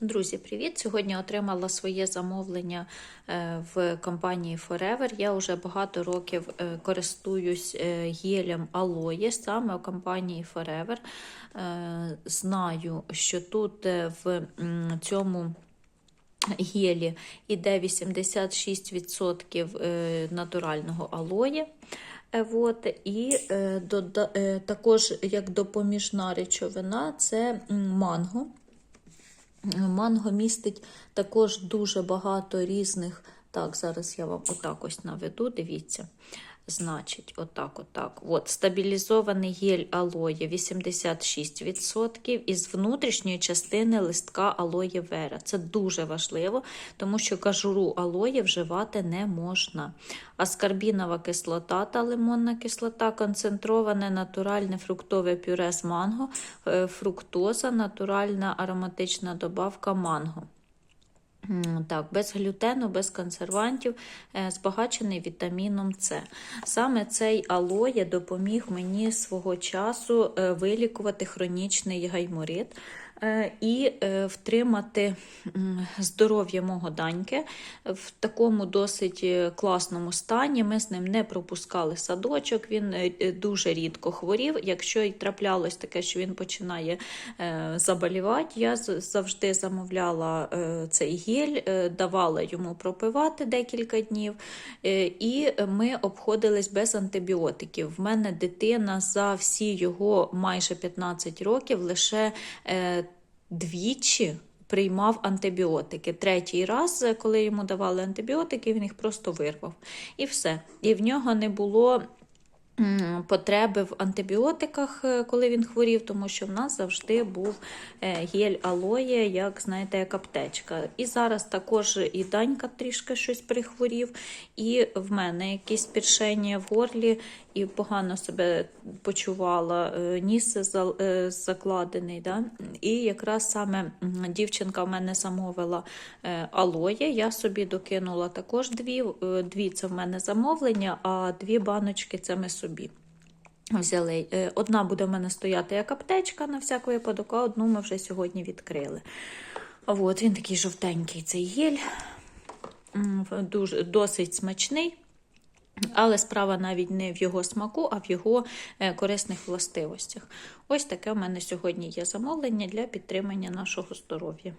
Друзі, привіт! Сьогодні отримала своє замовлення е, в компанії Forever. Я вже багато років е, користуюсь е, гелем Aloe саме у компанії Forever. Знаю, що тут в цьому гелі іде 86% натурального алоє. От, І також як допоміжна речовина це манго. Манго містить також дуже багато різних. Так, зараз я вам отак ось наведу, дивіться. Значить, отак, отак. От, стабілізований гель алоє 86% із внутрішньої частини листка алоє вера. Це дуже важливо, тому що кажуру алоє вживати не можна. Аскарбінова кислота та лимонна кислота, концентроване натуральне фруктове пюре з манго, е, фруктоза, натуральна ароматична добавка манго. Так, без глютену, без консервантів, е, збагачений вітаміном С. Саме цей алоє допоміг мені свого часу е, вилікувати хронічний гайморит і втримати здоров'я мого даньки в такому досить класному стані. Ми з ним не пропускали садочок, він дуже рідко хворів. Якщо й траплялось таке, що він починає заболівати, я завжди замовляла цей е, давала йому пропивати декілька днів, е, і ми обходились без антибіотиків. В мене дитина за всі його майже 15 років лише е, двічі. Приймав антибіотики. Третій раз, коли йому давали антибіотики, він їх просто вирвав. І все. І в нього не було потреби в антибіотиках, е, коли він хворів, тому що в нас завжди був е, гель алоє, як знаєте, як аптечка. І зараз також і данька трішки щось прихворів, і в мене якісь піршення в горлі, і погано себе почувала, е, ніс закладений. Да? І якраз саме дівчинка в мене замовила алоє. Я собі докинула також дві. Дві це в мене замовлення, а дві баночки це ми собі собі. Взяли. Е, одна буде в мене стояти як аптечка на всяк випадок, а одну ми вже сьогодні відкрили. От, Він такий жовтенький цей гель, дуже, досить смачний. Але справа навіть не в його смаку, а в його е, корисних властивостях. Ось таке в мене сьогодні є замовлення для підтримання нашого здоров'я.